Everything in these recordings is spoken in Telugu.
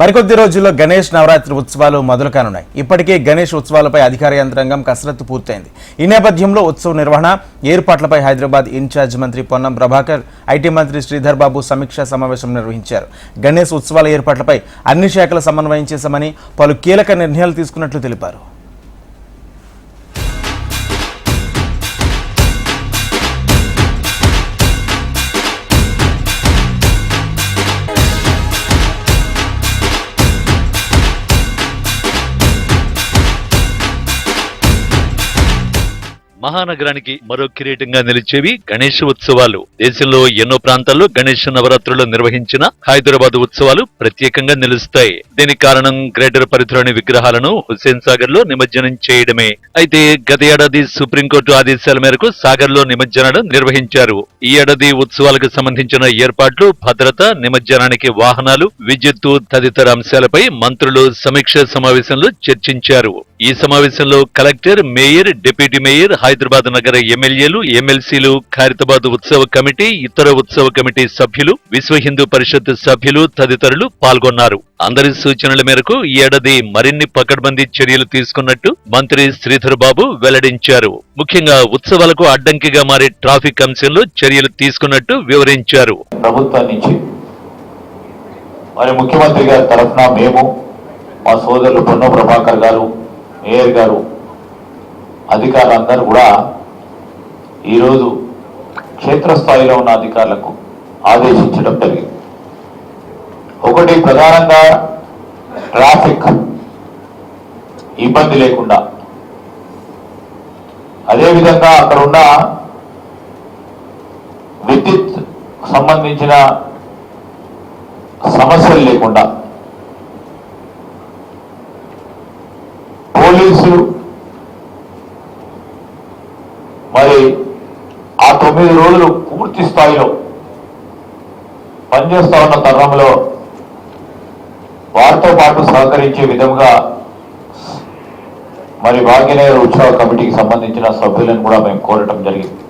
మరికొద్ది రోజుల్లో గణేష్ నవరాత్రి ఉత్సవాలు మొదలు కానున్నాయి. ఇప్పటికే గణేష్ ఉత్సవాలపై అధికార యంత్రాంగం కసరత్తు పూర్తయింది. ఈ నేపథ్యంలో ఉత్సవ నిర్వహణ ఏర్పాట్లపై హైదరాబాద్ ఇన్ఛార్జ్ మంత్రి పొన్నం ప్రభాకర్ ఐటీ మంత్రి శ్రీధర్ బాబు సమీక్షా సమావేశం నిర్వహించారు. గణేష్ ఉత్సవాల ఏర్పాట్లపై అన్ని శాఖల సమన్వయం చేశామని పలు కీలక నిర్ణయాలు తీసుకున్నట్లు తెలిపారు. మహానగరానికి మరో కిరీటంగా నిలిచేవి గణేష్ ఉత్సవాలు. దేశంలో ఎన్నో ప్రాంతాల్లో గణేష్ నవరాత్రులు నిర్వహించిన హైదరాబాద్ ఉత్సవాలు ప్రత్యేకంగా నిలుస్తాయి. దీనికి కారణం గ్రేటర్ పరిధిలోని విగ్రహాలను హుస్సేన్ సాగర్లో నిమజ్జనం చేయడమే. అయితే గత ఏడాది సుప్రీంకోర్టు ఆదేశాల మేరకు సాగర్లో నిమజ్జనాలు నిర్వహించారు. ఈ ఏడాది ఉత్సవాలకు సంబంధించిన ఏర్పాట్లు భద్రత నిమజ్జనానికి వాహనాలు విద్యుత్తు తదితర అంశాలపై మంత్రులు సమీక్ష సమావేశంలో చర్చించారు. ఈ సమావేశంలో collector mayor deputy mayor Hyderabad నగర ఎమ్మెల్యేలు ఎమ్మెల్సీలు ఖైరతాబాద్ ఉత్సవ కమిటీ ఇతర ఉత్సవ కమిటీ సభ్యులు విశ్వ హిందూ పరిషత్ సభ్యులు తదితరులు పాల్గొన్నారు. అందరి సూచనల మేరకు ఈ ఏడాది మరిన్ని పకడ్బందీ చర్యలు తీసుకున్నట్టు మంత్రి శ్రీధర్ బాబు వెల్లడించారు. ముఖ్యంగా ఉత్సవాలకు అడ్డంకిగా మారే ట్రాఫిక్ అంశంలో చర్యలు తీసుకున్నట్టు వివరించారు. ప్రభుత్వం నుంచి మరి ముఖ్యమంత్రి గారి తరఫున మేము మా సోదరులు పొన్నం ప్రభాకర్ గారు మేయర్ గారు అధికారులందరూ కూడా ఈరోజు క్షేత్రస్థాయిలో ఉన్న అధికారులకు ఆదేశించడం జరిగింది. ఒకటి ప్రధానంగా ట్రాఫిక్ ఇబ్బంది లేకుండా. అదేవిధంగా అక్కడ ఉన్న విద్యుత్ సంబంధించిన సమస్యలు లేకుండా పోలీసు మరి ఆ తొమ్మిది రోజులు పూర్తి స్థాయిలో పనిచేస్తా ఉన్న తరుణంలో వారితో పాటు సహకరించే విధంగా మరి భాగ్యనగర్ ఉత్సవ కమిటీకి సంబంధించిన సభ్యులను కూడా మేము కోరటం జరిగింది.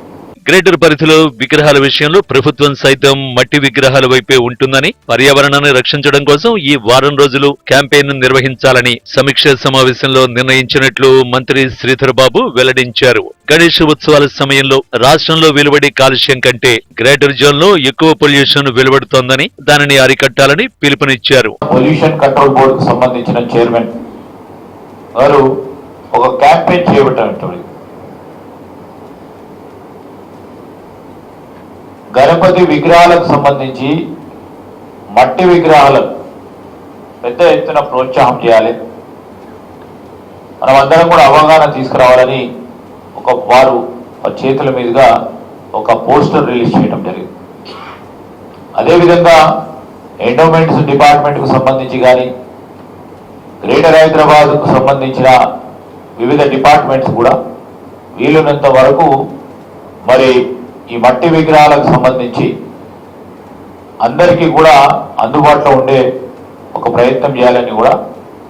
గ్రేటర్ పరిధిలో విగ్రహాల విషయంలో ప్రభుత్వం సైతం మట్టి విగ్రహాల వైపే ఉంటుందని పర్యావరణాన్ని రక్షించడం కోసం ఈ వారం రోజులు క్యాంపెయిన్ నిర్వహించాలని సమీక్ష సమావేశంలో నిర్ణయించినట్లు మంత్రి శ్రీధర్ బాబు వెల్లడించారు. గణేష్ ఉత్సవాల సమయంలో రాష్ట్రంలో వెలువడే కాలుష్యం కంటే గ్రేటర్ జోన్లో ఎక్కువ పొల్యూషన్ వెలువడుతోందని దానిని అరికట్టాలని పిలుపునిచ్చారు. పొల్యూషన్ కంట్రోల్ బోర్డుకు సంబంధించిన చైర్మన్ వారు ఒక క్యాంపెయిన్ చేయబట్టారు గణపతి విగ్రహాలకు సంబంధించి మట్టి విగ్రహాలకు పెద్ద ఎత్తున ప్రోత్సాహం చేయాలి. మనం అందరం కూడా అవగాహన తీసుకురావాలని ఒక వారు చేతుల మీదుగా ఒక పోస్టర్ రిలీజ్ చేయడం జరిగింది. అదేవిధంగా ఎండోమెంట్స్ డిపార్ట్మెంట్కు సంబంధించి కానీ గ్రేటర్ హైదరాబాద్కు సంబంధించిన వివిధ డిపార్ట్మెంట్స్ కూడా వీలున్నంత వరకు మరి ఈ మట్టి విగ్రహాలకు సంబంధించి అందరికీ కూడా అందుబాటులో ఉండే ఒక ప్రయత్నం చేయాలని కూడా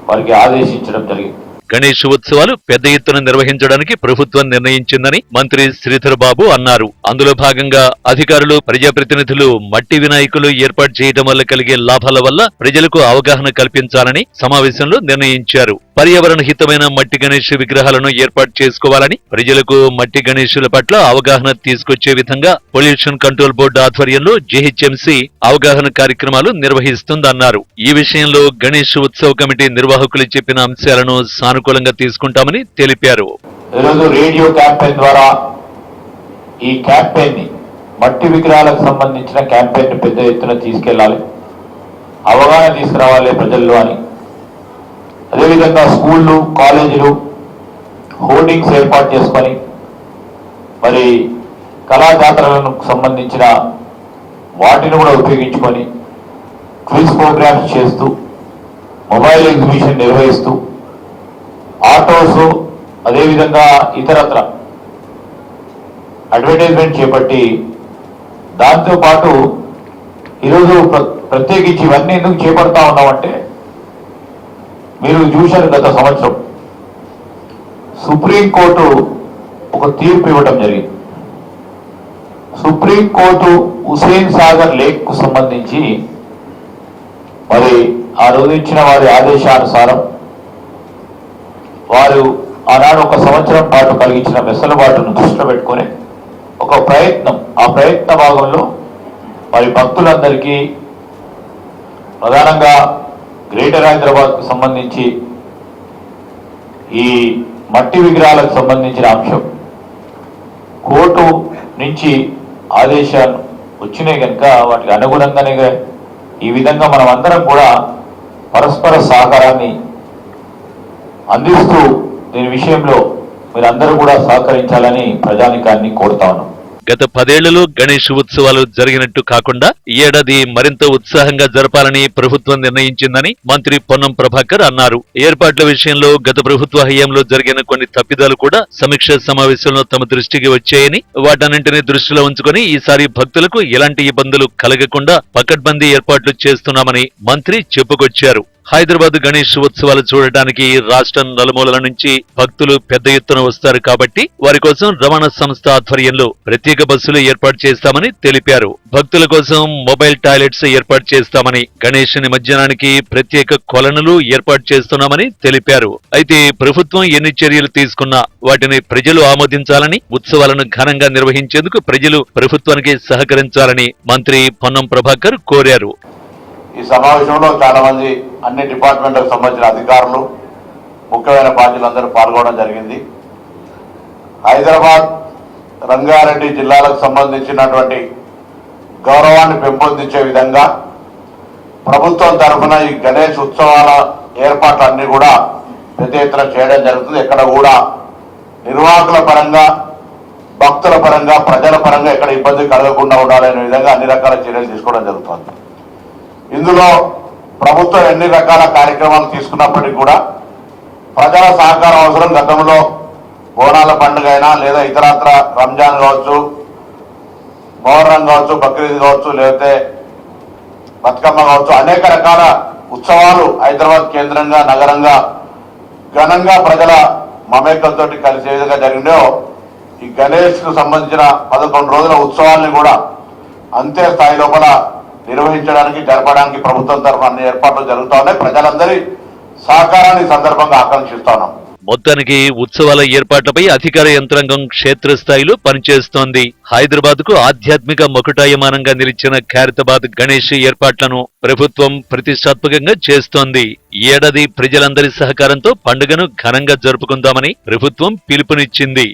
వారికి ఆదేశించడం జరిగింది. గణేష్ ఉత్సవాలు పెద్ద ఎత్తున నిర్వహించడానికి ప్రభుత్వం నిర్ణయించిందని మంత్రి శ్రీధర్ బాబు అన్నారు. అందులో భాగంగా అధికారులు ప్రజాప్రతినిధులు మట్టి వినాయకులు ఏర్పాటు చేయడం వల్ల కలిగే లాభాల వల్ల ప్రజలకు అవగాహన కల్పించాలని సమావేశంలో నిర్ణయించారు. పర్యావరణ హితమైన మట్టి గణేష్ విగ్రహాలను ఏర్పాటు చేసుకోవాలని ప్రజలకు మట్టి గణేషుల పట్ల అవగాహన తీసుకొచ్చే విధంగా పొల్యూషన్ కంట్రోల్ బోర్డు ఆధ్వర్యంలో జీహెచ్ఎంసీ అవగాహన కార్యక్రమాలు నిర్వహిస్తుందన్నారు. ఈ విషయంలో గణేష్ ఉత్సవ కమిటీ నిర్వాహకులు చెప్పిన అంశాలను సానుకూలంగా తీసుకుంటామని తెలిపారు. రేడియో ద్వారా ఈ క్యాంపెయిన్ని మట్టి విగ్రహాలకు సంబంధించిన క్యాంపెయిన్ని పెద్ద ఎత్తున తీసుకెళ్ళాలి అవగాహన తీసుకురావాలి ప్రజల్లో అని. అదేవిధంగా స్కూళ్ళు కాలేజీలు హోర్డింగ్స్ ఏర్పాటు చేసుకొని మరి కళాజాతరలకు సంబంధించిన వాటిని కూడా ఉపయోగించుకొని క్విజ్ ప్రోగ్రామ్స్ చేస్తూ మొబైల్ ఎగ్జిబిషన్ నిర్వహిస్తూ ఆటోస్ అదేవిధంగా ఇతరత్ర అడ్వర్టైజ్మెంట్ చేపట్టి దాంతో పాటు ఈరోజు ప్ర- ప్రత్యేకించి ఇవన్నీ ఎందుకు చేపడతా ఉన్నామంటే మీరు చూశారు గత సంవత్సరం. సుప్రీంకోర్టు ఒక తీర్పు ఇవ్వడం జరిగింది. సుప్రీంకోర్టు హుసేన్ సాగర్ లేక్కు సంబంధించి మరి ఆ రోజు ఇచ్చిన వారి ఆదేశానుసారం వారు ఆనాడు ఒక సంవత్సరం పాటు కలిగించిన వెసలుబాటును దృష్టిలో పెట్టుకొని ఒక ప్రయత్నం. ఆ ప్రయత్న భాగంలో మరి భక్తులందరికీ ప్రధానంగా గ్రేటర్ హైదరాబాద్కు సంబంధించి ఈ మట్టి విగ్రహాలకు సంబంధించిన అంశం. కోర్టు నుంచి ఆదేశాలు వచ్చినాయి కనుక వాటికి అనుగుణంగానే ఈ విధంగా మనం అందరం కూడా పరస్పర సహకారాన్ని అందిస్తూ దీని విషయంలో మీరందరూ కూడా సహకరించాలని ప్రజానికాన్ని కోరుతా ఉన్నాం. గత పదేళ్ళలో గణేష్ ఉత్సవాలు జరిగినట్టు కాకుండా ఈ ఏడాది మరింత ఉత్సాహంగా జరపాలని ప్రభుత్వం నిర్ణయించిందని మంత్రి పొన్నం ప్రభాకర్ అన్నారు. ఏర్పాట్ల విషయంలో గత ప్రభుత్వ హయాంలో జరిగిన కొన్ని తప్పిదాలు కూడా సమీక్ష సమావేశంలో తమ దృష్టికి వచ్చాయని వాటన్నింటినీ దృష్టిలో ఉంచుకొని ఈసారి భక్తులకు ఎలాంటి ఇబ్బందులు కలగకుండా పకడ్బందీ ఏర్పాట్లు చేస్తున్నామని మంత్రి చెప్పుకొచ్చారు. హైదరాబాద్ గణేష్ ఉత్సవాలు చూడటానికి రాష్ట్రం నలుమూలల నుంచి భక్తులు పెద్ద ఎత్తున వస్తారు కాబట్టి వారి కోసం రవాణా సంస్థ ఆధ్వర్యంలో ప్రత్యేక బస్సులు ఏర్పాటు చేస్తామని తెలిపారు. భక్తుల కోసం మొబైల్ టాయిలెట్స్ ఏర్పాటు చేస్తామని గణేష్ నిమజ్జనానికి ప్రత్యేక కొలనులు ఏర్పాటు చేస్తున్నామని తెలిపారు. అయితే ప్రభుత్వం ఎన్ని చర్యలు తీసుకున్నా వాటిని ప్రజలు ఆమోదించాలని ఉత్సవాలను ఘనంగా నిర్వహించేందుకు ప్రజలు ప్రభుత్వానికి సహకరించాలని మంత్రి పొన్నం ప్రభాకర్ కోరారు. ఈ సమావేశంలో చాలా మంది అన్ని డిపార్ట్మెంట్లకు సంబంధించిన అధికారులు ముఖ్యమైన బాధ్యులందరూ పాల్గొనడం జరిగింది. హైదరాబాద్ రంగారెడ్డి జిల్లాలకు సంబంధించినటువంటి గౌరవాన్ని పెంపొందించే విధంగా ప్రభుత్వం తరఫున ఈ గణేష్ ఉత్సవాల ఏర్పాట్లన్నీ కూడా పెద్ద ఎత్తున చేయడం జరుగుతుంది. ఎక్కడ కూడా నిర్వాహకుల పరంగా భక్తుల పరంగా ప్రజల పరంగా ఎక్కడ ఇబ్బంది కలగకుండా ఉండాలనే విధంగా అన్ని రకాల చర్యలు తీసుకోవడం జరుగుతుంది. ఇందులో ప్రభుత్వం ఎన్ని రకాల కార్యక్రమాలు తీసుకున్నప్పటికీ కూడా ప్రజల సహకారం అవసరం. గతంలో బోనాల పండుగ అయినా లేదా ఇతరత్ర రంజాన్ కావచ్చు మొహర్రం కావచ్చు బక్రీద్ కావచ్చు లేకపోతే బతుకమ్మ కావచ్చు అనేక రకాల ఉత్సవాలు హైదరాబాద్ కేంద్రంగా నగరంగా ఘనంగా ప్రజల మమేకలతో కలిసే విధంగా జరిగిందో ఈ గణేష్కు సంబంధించిన పదకొండు రోజుల ఉత్సవాల్ని కూడా అంతే స్థాయి లోపల నిర్వహించడానికి జరపడానికి ప్రభుత్వం తరఫున అన్ని ఏర్పాట్లు జరుగుతా ఉన్నాయి ప్రజలందరి సహకారాన్ని సందర్భంగా ఆకాంక్షిస్తున్నాం. మొత్తానికి ఉత్సవాల ఏర్పాట్లపై అధికార యంత్రాంగం క్షేత్రస్థాయిలో పనిచేస్తోంది. హైదరాబాద్కు ఆధ్యాత్మిక మకుటాయమానంగా నిలిచిన ఖైరతాబాద్ గణేష్ ఏర్పాట్లను ప్రభుత్వం ప్రతిష్టాత్మకంగా చేస్తోంది. ఏడాది ప్రజలందరి సహకారంతో పండుగను ఘనంగా జరుపుకుందామని ప్రభుత్వం పిలుపునిచ్చింది.